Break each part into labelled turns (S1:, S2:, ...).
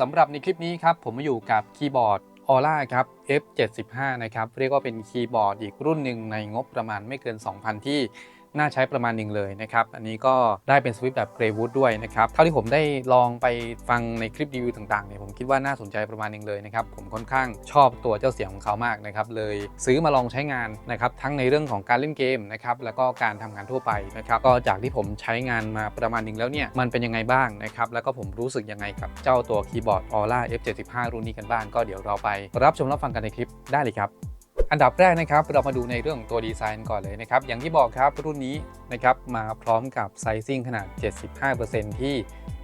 S1: สำหรับในคลิปนี้ครับผมมาอยู่กับคีย์บอร์ด Aura ครับ F75 นะครับเรียกว่าเป็นคีย์บอร์ดอีกรุ่นหนึ่งในงบประมาณไม่เกิน 2,000 ที่ น่าใช้ประมาณหนึ่งเลยนะครับ อันนี้ก็ได้เป็นสวิตช์แบบ Grey Wood ด้วยนะครับ เท่าที่ผมได้ลองไปฟังในคลิปรีวิวต่างๆเนี่ยผมคิดว่าน่าสนใจประมาณหนึ่งเลยนะครับ ผมค่อนข้างชอบตัวเจ้าเสียงของเขามากนะครับ เลยซื้อมาลองใช้งานนะครับทั้งในเรื่องของการเล่นเกมนะครับแล้วก็การทำงานทั่วไปนะครับก็จากที่ผมใช้งานมาประมาณหนึ่งแล้วเนี่ยมันเป็นยังไงบ้างนะครับแล้วก็ผมรู้สึกยังไงกับเจ้าตัวคีย์บอร์ด Aura F75 รุ่นนี้กันบ้างก็เดี๋ยวเราไปรับชมรับฟังกันในคลิปได้เลยครับ อันดับแรกนะครับเรามาดูในเรื่องของตัวดีไซน์ก่อนเลยนะครับ อย่างที่บอกครับรุ่นนี้นะครับมาพร้อมกับไซซิ่งขนาด 75%ที่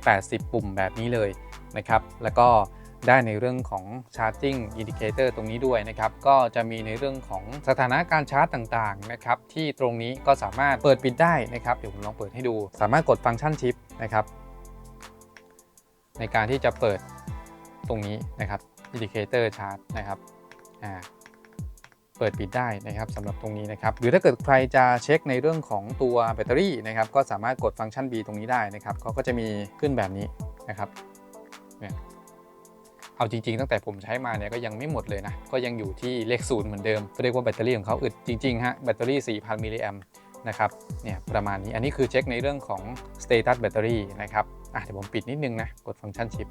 S1: 80 ปุ่มแบบนี้เลยนะครับ แล้วก็ได้ในเรื่องของ Charging Indicator ตรงนี้ด้วยนะครับ ก็จะมีในเรื่องของสถานะการชาร์จต่างๆนะครับที่ตรงนี้ก็สามารถเปิดปิดได้นะครับ เดี๋ยวผมลองเปิดให้ดู สามารถกดฟังก์ชันชิปนะครับ ในการที่จะเปิดตรงนี้นะครับ Indicator Charge นะครับอ่า เปิดปิดได้นะครับสำหรับตรงนี้นะครับหรือถ้าเกิดใครจะเช็คในเรื่องของตัวแบตเตอรี่นะครับก็สามารถกดฟังก์ชัน B ตรงนี้ได้นะครับเขาก็จะมีขึ้นแบบนี้นะครับเนี่ยเอาจริงๆ ตั้งแต่ผมใช้มาเนี่ยก็ยังไม่หมดเลยนะ ก็ยังอยู่ที่เลขศูนย์เหมือนเดิมเรียกว่าแบตเตอรี่ของเขาอึดจริงๆฮะแบตเตอรี่ 4,000 มิลลิแอมนะครับเนี่ยประมาณนี้อันนี้คือเช็คในเรื่องของ status แบตเตอรี่นะครับอะเดี๋ยวผมปิดนิดนึงนะกดฟังก์ชันชิป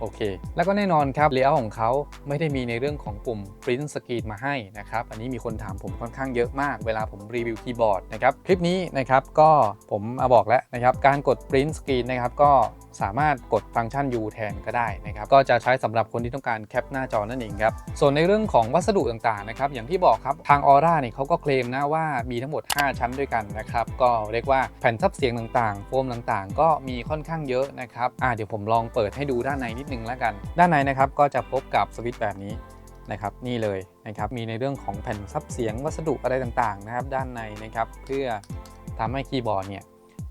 S1: โอเค แล้วก็แน่นอนครับเลเยอร์ของเขาไม่ได้มีในเรื่องของปุ่ม print screen มาให้นะครับ อันนี้มีคนถามผมค่อนข้างเยอะมาก เวลาผมรีวิวคีย์บอร์ดนะครับ คลิปนี้นะครับก็ผมมาบอกแล้วนะครับ การกด print screen นะครับก็ สามารถกดฟังก์ชัน U แทนก็ได้นะครับก็จะใช้สำหรับคนที่ต้องการแคปหน้าจอนั่นเองครับส่วนในเรื่องของวัสดุต่างๆนะครับอย่างที่บอกครับทาง Aura เนี่ยเขาก็เคลมนะว่ามีทั้งหมด 5 ชั้นด้วยกันนะครับก็เรียกว่าแผ่นซับเสียงต่างๆโฟมต่างๆ ก็มีค่อนข้างเยอะนะครับอ่าเดี๋ยวผมลองเปิดให้ดูด้านในนิดนึงแล้วกัน ด้านในนะครับก็จะพบกับสวิตช์แบบนี้นะครับนี่เลยนะครับมีในเรื่องของแผ่นซับเสียงวัสดุอะไรต่างๆนะครับด้านในนะครับเพื่อทำให้คีย์บอร์ดเนี่ย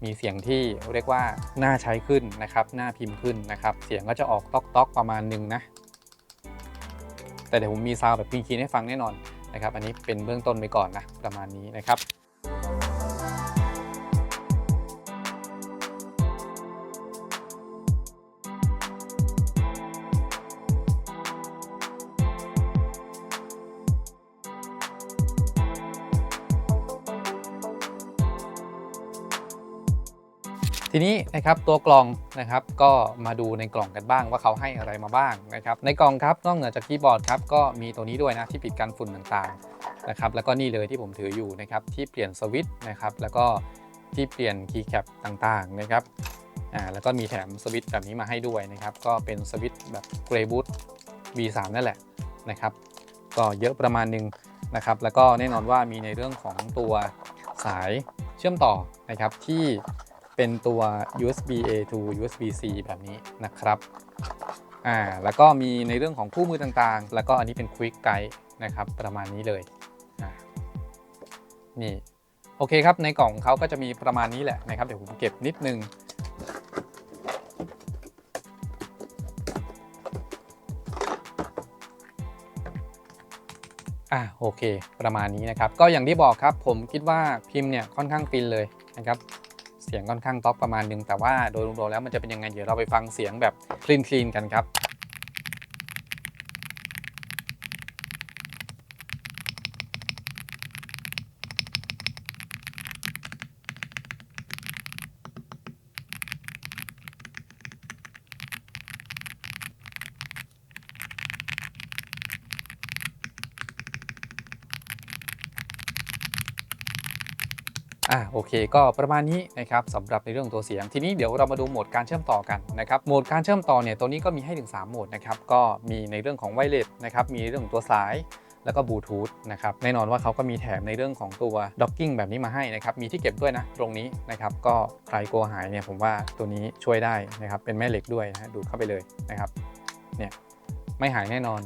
S1: มีเสียงที่เรียกว่าน่าใช้ขึ้นนะครับน่าพิมพ์ขึ้นนะครับ เสียงก็จะออกต๊อกต๊อกๆประมาณหนึ่งนะ แต่เดี๋ยวผมมีซาวด์แบบคลีนๆให้ฟังแน่นอนนะครับ อันนี้เป็นเบื้องต้นไปก่อนนะประมาณนี้นะครับ ทีนี้นะครับตัวกล่องนะครับก็มาดูในกล่องกันบ้างว่าเขาให้อะไรมาบ้างนะครับในกล่องครับนอกเหนือจากคีย์บอร์ดครับก็มีตัวนี้ด้วยนะที่ปิดกันฝุ่นต่างๆนะครับแล้วก็นี่เลยที่ผมถืออยู่นะครับที่เปลี่ยนสวิตช์นะครับแล้วก็ที่เปลี่ยนคีย์แคปต่างๆนะครับอ่าแล้วก็มีแถมสวิตช์แบบนี้มาให้ด้วยนะครับก็เป็นสวิตช์แบบ Grey Boot V3 นั่นแหละนะครับก็เยอะประมาณหนึงนะครับแล้วก็แน่นอนว่ามีในเรื่องของตัวสายเชื่อมต่อนะครับที่ เป็นตัว USB A to USB C แบบนี้นะครับอ่าแล้วก็มีในเรื่องของคู่มือต่างๆ แล้วก็อันนี้เป็น Quick Guide นะครับประมาณนี้เลยอ่านี่โอเคครับในกล่องเขาก็จะมีประมาณนี้แหละนะครับเดี๋ยวผมเก็บนิดนึงอ่าโอเค ประมาณนี้นะครับ ก็อย่างที่บอกครับ ผมคิดว่าพิมพ์เนี่ยค่อนข้างฟินเลยนะครับ สียงค่อนข้างท็อปประมาณนึงแต่ว่าโดยรวมๆแล้วมันจะเป็นยังไงเดี๋ยวเราไปฟังเสียงแบบคลีนคลีนกันครับ อ่าโอเคก็ประมาณนี้นะครับสำหรับในเรื่องของตัวเสียง ทีนี้เดี๋ยวเรามาดูโหมดการเชื่อมต่อกันนะครับโหมดการเชื่อมต่อเนี่ยตัวนี้ก็มีให้ถึง 3 โหมดนะครับก็มีในเรื่องของไวเลสนะครับมีเรื่องของตัวสายแล้วก็บลูทูธนะครับแน่นอนว่าเขาก็มีแถมในเรื่องของตัวด็อกกิ้งแบบนี้มาให้นะครับมีที่เก็บด้วยนะตรงนี้นะครับก็ใครกลัวหายเนี่ยผมว่าตัวนี้ช่วยได้นะครับเป็นแม่เหล็กด้วยนะฮะดูดเข้าไปเลยนะครับเนี่ยไม่หายแน่นอน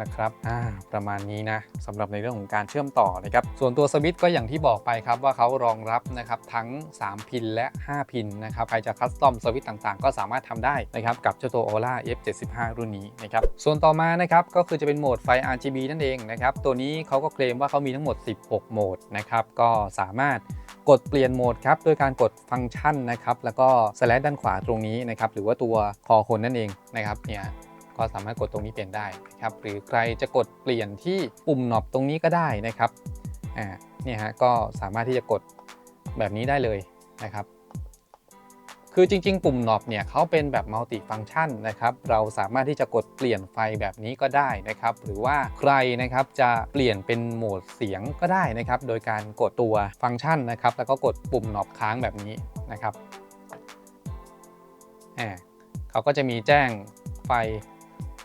S1: นะครับอ่าประมาณนี้นะสำหรับในเรื่องของการเชื่อมต่อนะครับส่วนตัวสวิตช์ก็อย่างที่บอกไปครับว่าเขารองรับนะครับทั้ง 3 พินและ 5 พินนะครับใครจะคัสตอมสวิตช์ต่างๆ ก็สามารถทำได้นะครับกับเจ้าตัว Aura F75 รุ่นนี้นะครับส่วนต่อมานะครับก็คือจะเป็นโหมดไฟ RGB นั่นเองนะครับตัวนี้เขาก็เคลมว่าเขามีทั้งหมด 16 โหมดนะครับก็สามารถกดเปลี่ยนโหมดครับโดยการกดฟังก์ชันนะครับแล้วก็สแลชด้านขวาตรงนี้นะครับหรือว่าตัวคอคนนั่นเองนะครับเนี่ย ก็สามารถกดตรงนี้เปลี่ยนได้นะครับหรือใครจะกดเปลี่ยนที่ปุ่มหนอบตรงนี้ก็ได้นะครับอ่าเนี่ยฮะก็สามารถที่จะกดแบบนี้ได้เลยนะครับ คือจริง ๆ ปุ่มหนอบเนี่ยเขาเป็นแบบมัลติฟัง c t ชันนะครับเราสามารถที่จะกดเปลี่ยนไฟแบบนี้ก็ได้นะครับหรือว่าใครนะครับจะเปลี่ยนเป็นโหมดเสียงก็ได้นะครับ โดยการกดตัวฟังก์ชันนะครับ แล้วก็กดปุ่มหนอบค้างแบบนี้นะครับเขาก็จะมีแจ้งไฟ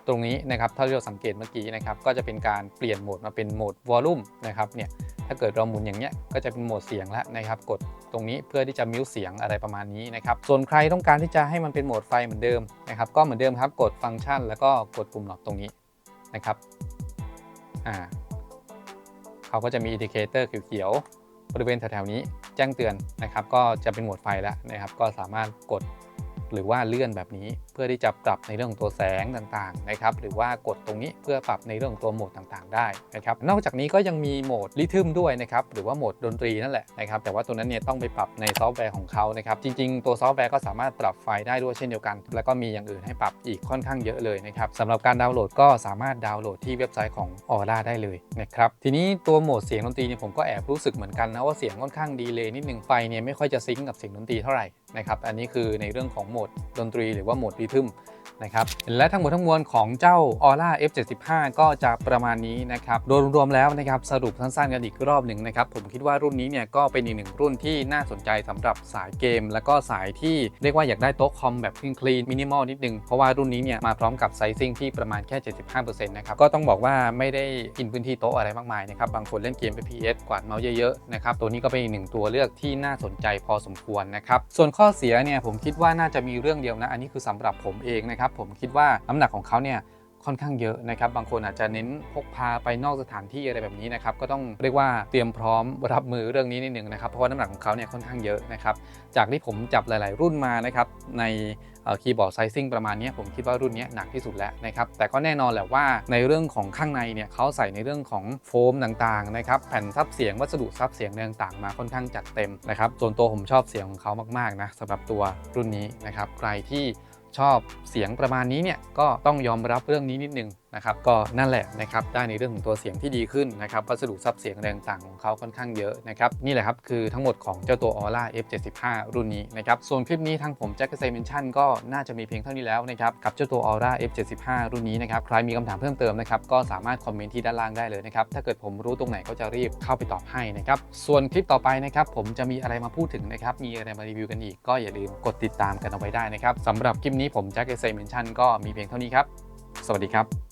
S1: ตรงนี้นะครับถ้าเราสังเกตเมื่อกี้นะครับก็จะเป็นการเปลี่ยนโหมดมาเป็นโหมดวอลลุ่มนะครับเนี่ยถ้าเกิดเราหมุนอย่างเงี้ยก็จะเป็นโหมดเสียงแล้วนะครับกดตรงนี้เพื่อที่จะมิวเสียงอะไรประมาณนี้นะครับส่วนใครต้องการที่จะให้มันเป็นโหมดไฟเหมือนเดิมนะครับก็เหมือนเดิมครับกดฟังก์ชัน แล้วก็กดปุ่มหนอบตรงนี้นะครับอ่าเขาก็จะมีอินดิเคเตอร์เขียวๆบริเวณแถวๆนี้แจ้งเตือนนะครับก็จะเป็นโหมดไฟแล้วนะครับก็สามารถกด หรือว่าเลื่อนแบบนี้เพื่อที่จะปรับในเรื่องตัวแสงต่างๆนะครับหรือว่ากดตรงนี้เพื่อปรับในเรื่องตัวโหมดต่างๆ ได้นะครับนอกจากนี้ก็ยังมีโหมดริทึมด้วยนะครับหรือว่าโหมดดนตรีนั่นแหละนะครับแต่ว่าตัวนั้นเนี่ยต้องไปปรับในซอฟต์แวร์ของเขานะครับจริง ๆ ตัวซอฟต์แวร์ก็สามารถปรับไฟได้ด้วยเช่นเดียวกัน แล้วก็มีอย่างอื่นให้ปรับอีกค่อนข้างเยอะเลยนะครับสำหรับการดาวน์โหลดก็สามารถดาวน์โหลดที่เว็บไซต์ของ Aura ได้เลยนะครับทีนี้ตัวโหมดเสียงดนตรีเนี่ยผมก็แอบรู้สึกเหมือนกันนะว่าเสียงค่อนข้างดีเลยนิดนึงไฟเนี่ยไม่ค่อยจะซิงกับเสียงดนตรีเท่าไหร่นะครับอันนี้คือในเรื่องของโหมดดนตรีหรือว่าโหมดริทึมนะครับและทั้งหมดทั้งมวลของเจ้า Aura F75 ก็จะประมาณนี้นะครับโดยรวมๆแล้วนะครับสรุปสั้นๆกันอีกรอบหนึ่งนะครับผมคิดว่ารุ่นนี้เนี่ยก็เป็นอีกหนึ่งรุ่นที่น่าสนใจสำหรับสายเกม แล้วก็สายที่เรียกว่าอยากได้โต๊ะคอมแบบคลีนคลีนมินิมอลนิดนึง เพราะว่ารุ่นนี้เนี่ยมาพร้อมกับไซซิ่งที่ประมาณแค่ 75%นะครับก็ต้องบอกว่าไม่ได้กินพื้นที่โต๊ะอะไรมากมายนะครับบางคนเล่นเกม FPS กวาดเมาส์เยอะๆนะครับตัวนี้ก็เป็นอีกหนึ่งตัวเลือกที่น่าสนใจพอสมควรนะครับส่วนข้อเสียเนี่ยผมคิดว่าน่าจะมีเรื่องเดียวนะ อันนี้คือสำหรับผมเองนะครับ ผมคิดว่าน้ำหนักของเขาเนี่ยค่อนข้างเยอะนะครับ บางคนอาจจะเน้นพกพาไปนอกสถานที่อะไรแบบนี้นะครับ ก็ต้องเรียกว่าเตรียมพร้อมรับมือเรื่องนี้นิดหนึ่งนะครับ เพราะว่าน้ำหนักของเขาเนี่ยค่อนข้างเยอะนะครับ จากที่ผมจับหลาย ๆ รุ่นมานะครับใน คีย์บอร์ดไซซิ่งประมาณนี้ผมคิดว่ารุ่นนี้หนักที่สุดแล้วนะครับแต่ก็แน่นอนแหละว่าในเรื่องของข้างในเนี่ยเขาใส่ในเรื่องของโฟมต่างๆนะครับแผ่นซับเสียงวัสดุซับเสียงต่างๆมาค่อนข้างจัดเต็มนะครับส่วนตัวผมชอบเสียงของเขามากๆนะสำหรับตัวรุ่นนี้นะครับใครที่ชอบเสียงประมาณนี้เนี่ยก็ต้องยอมรับเรื่องนี้นิดนึง นะครับก็นั่นแหละนะครับได้ในเรื่องของตัวเสียงที่ดีขึ้นนะครับวัสดุซับเสียงแรงต่างของเขาค่อนข้างเยอะนะครับนี่แหละครับคือทั้งหมดของเจ้าตัว Aura F75 รุ่นนี้นะครับส่วนคลิปนี้ทางผมแจ็คเกษมเมนชั่นก็น่าจะมีเพียงเท่านี้แล้วนะครับกับเจ้าตัว Aura F75 รุ่นนี้นะครับใครมีคำถามเพิ่มเติมนะครับก็สามารถคอมเมนต์ที่ด้านล่างได้เลยนะครับถ้าเกิดผมรู้ตรงไหนก็จะรีบเข้าไปตอบให้นะครับส่วนคลิปต่อไปนะครับผมจะมีอะไรมาพูดถึงนะครับมีอะไรมารีวิวกันอีกก็อย่าลืมกดติดตามกันเอาไว้ได้นะครับสำหรับคลิปนี้ผมแจ็คเกษมเมนชั่นก็มีเพียงเท่านี้ครับสวัสดีครับ